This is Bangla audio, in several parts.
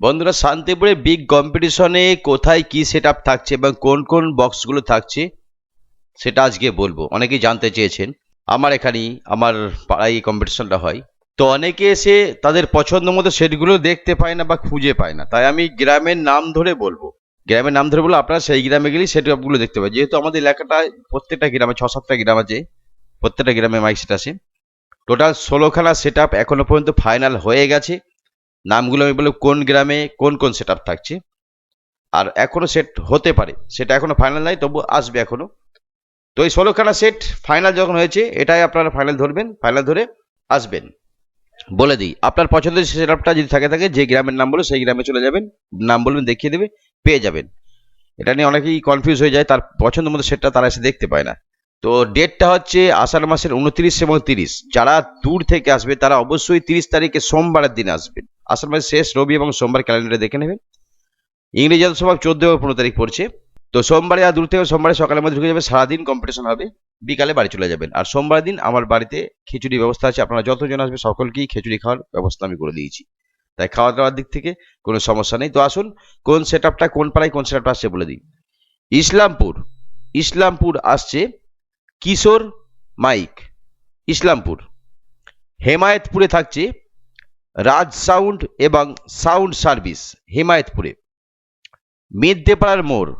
বন্ধুরা, শান্তিপুরে বিগ কম্পিটিশনে কোথায় কি সেট থাকছে এবং কোন কোন বক্সগুলো থাকছে, সেটা আজকে বলব। অনেকেই জানতে চেয়েছেন। আমার এখানেই, আমার পাড়ায় এই কম্পিটিশনটা হয়। তো অনেকে এসে তাদের পছন্দ মতো সেটগুলো দেখতে পায় না বা খুঁজে পায় না। তাই আমি গ্রামের নাম ধরে বলব। গ্রামের নাম ধরে বলব, আপনারা সেই গ্রামে গেলেই সেট আপগুলো দেখতে পাই যেহেতু আমাদের এলাকাটায় প্রত্যেকটা গ্রামে ছ সাতটা গ্রাম আছে, প্রত্যেকটা গ্রামে মাইক সেট আছে। টোটাল ষোলোখানা সেট আপ এখনও পর্যন্ত ফাইনাল হয়ে গেছে। নামগুলো আমি বলব কোন গ্রামে কোন কোন সেট থাকছে? আর এখনও সেট হতে পারে, সেটা এখনও ফাইনাল নাই, তবু আসবে এখনও। তো এই ষোলোখানা সেট ফাইনাল যখন হয়েছে, এটাই আপনারা ফাইনাল ধরবেন ফাইনাল ধরে আসবেন। বলে দিই, আপনার পছন্দের সেট আপটা যদি থাকে থাকে, যে গ্রামের নাম বলো, সেই গ্রামে চলে যাবেন, নাম বলবেন, দেখিয়ে দেবে, পেয়ে যাবেন। এটা নিয়ে অনেকেই কনফিউজ হয়ে যায়, তার পছন্দ মতো সেটটা তারা এসে দেখতে পায় না। তো ডেটটা হচ্ছে আষাঢ় মাসের উনত্রিশ এবং তিরিশ। যারা দূর থেকে আসবে, তারা অবশ্যই তিরিশ তারিখে সোমবারের দিন আসবেন। আষাঢ় মাসের শেষ রবি এবং সোমবার ক্যালেন্ডারে দেখে নেবেন। ইংরেজি সভা চোদ্দ এবং পনেরো তারিখ পড়ছে। তো সোমবারে আর দূর থেকে সোমবারে সকালের মধ্যে ঢুকে যাবে, সারাদিন কম্পিটিশন হবে, বিকালে বাড়ি চলে যাবেন। আর সোমবার দিন আমার বাড়িতে খিচুড়ি ব্যবস্থা আছে, আপনারা যতজন আসবে সকলকেই খিচুড়ি খাওয়ার ব্যবস্থা আমি করে দিয়েছি। তাই খাওয়া দাওয়ার দিক থেকে কোনো সমস্যা নেই। তো আসুন, কোন সেট কোন পাড়ায় কোন সেট আসছে বলে দিই। ইসলামপুর ইসলামপুর আসছে কিশোর মাইক। ইসলামপুর। হেমায়েতপুরে থাকছে রাজ সাউন্ড এবং সাউন্ড সার্ভিস, হেমায়েতপুরে। মিদ্যেপাড়ার মোড়,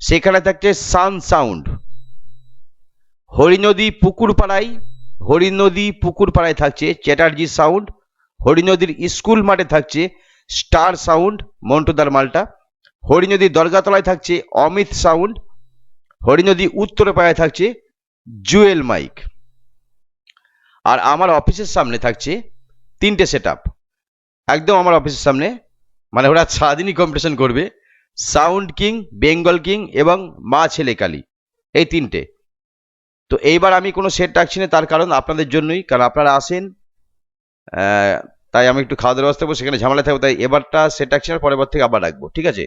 সেখানে থাকছে সান সাউন্ড। হরিনদী পুকুরপাড়ায় হরিনদী পুকুরপাড়ায় থাকছে চ্যাটার্জি সাউন্ড, হরিনদীর স্কুল মাঠে থাকছে স্টার সাউন্ড, মন্টুদার মালটা। হরিনদীর দরগাতলায় থাকছে অমিত সাউন্ড, হরিনদী উত্তরপাড়ায় থাকছে জুয়েল মাইক। আর আমার অফিসের সামনে থাকছে তিনটে সেট একদম আমার অফিসের সামনে। মানে ওরা সারাদিনই কম্পিটিশন করবে। সাউন্ড কিং বেঙ্গল কিং এবং মা ছেলে কালী। এই তিনটে। তো এইবার আমি কোনো সেট রাখছি না, তার কারণ আপনাদের জন্যই। কারণ আপনারা আসেন তাই আমি একটু খাওয়া দাওয়ার ব্যবস্থা করব, সেখানে ঝামেলা থাকব। তাই এবারটা সেট রাখছি না, পরের বার থেকে আবার রাখব, ঠিক আছে?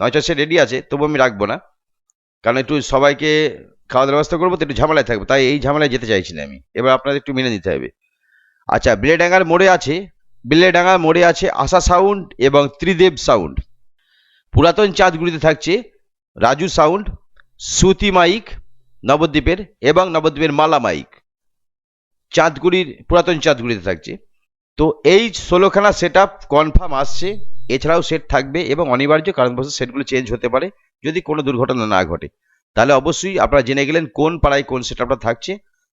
নয়তো সে রেডি আছে, তবু আমি রাখব না। কারণ একটু সবাইকে খাওয়া দাওয়ার ব্যবস্থা করব, তো একটু ঝামেলায় থাকব। তাই এই ঝামেলায় যেতে চাইছি না আমি। এবার আপনাদের একটু মেনে নিতে হবে। আচ্ছা বিলেডাঙ্গার মোড়ে আছে বিলেডাঙ্গার মোড়ে আছে আশা সাউন্ড এবং ত্রিদেব সাউন্ড। পুরাতন চাঁদগুড়িতে থাকছে রাজু সাউন্ড সুতি মাইক, নবদ্বীপের এবং নবদ্বীপের মালা মাইক। চাঁদগুড়ির পুরাতন চাঁদগুড়িতে থাকছে। তো এই ষোলোখানা সেট আপ কনফার্ম আসছে, এছাড়াও সেট থাকবে এবং অনিবার্য কারণবশত সেটগুলো চেঞ্জ হতে পারে যদি কোনো দুর্ঘটনা না ঘটে। তাহলে অবশ্যই আপনারা জেনে গেলেন কোন পাড়ায় কোন সেট আপটা থাকছে।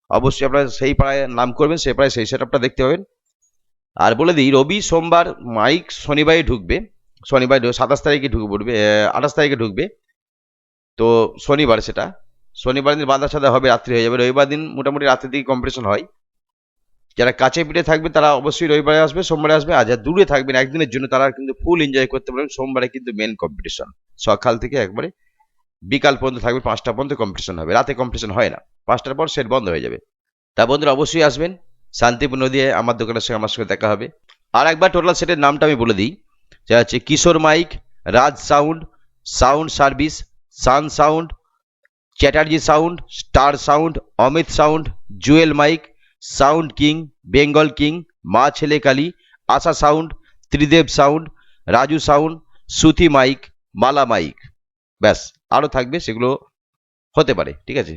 অবশ্যই আপনারা সেই পাড়ায় নাম করবেন, সেই পাড়ায় সেই সেট দেখতে পাবেন। আর বলে দিই, রবি সোমবার মাইক শনিবারে ঢুকবে। শনিবার সাতাশ তারিখে ঢুকে পড়বে আঠাশ তারিখে ঢুকবে। তো শনিবার সেটা। শনিবার দিন বাঁধা সাদা হবে, রাত্রি হয়ে যাবে। রবিবার দিন মোটামুটি রাত্রির দিকে কম্পিটিশন হয়। যারা কাছে পিঠে থাকবে, তারা অবশ্যই রবিবারে আসবে, সোমবারে আসবে। আর যারা দূরে থাকবেন একদিনের জন্য তারা কিন্তু ফুল এনজয় করতে পারবেন। সোমবারে কিন্তু মেন কম্পিটিশন সকাল থেকে একবারে বিকাল পর্যন্ত থাকবে, পাঁচটা পর্যন্ত কম্পিটিশন হবে। রাতে কম্পিটিশন হয় না। পাঁচটার পর সেট বন্ধ হয়ে যাবে। তা বন্ধুরা অবশ্যই আসবেন। শান্তিপুর নদীয়ে আমার দোকানের সঙ্গে, আমার সঙ্গে দেখা হবে। আর একবার টোটাল সেটের নামটা আমি বলে দিই। যা হচ্ছে Kishore mike, Raj sound sound service, sun sound, Chatterjee sound, star sound, Amit sound, Jewel mike, sound king, Bengal king, মা ছেলে Kali, Asha sound, Tridev sound, Raju sound, Suti mike, Mala mike. ব্যাস। আরও থাকবে সেগুলো হতে পারে ঠিক আছে?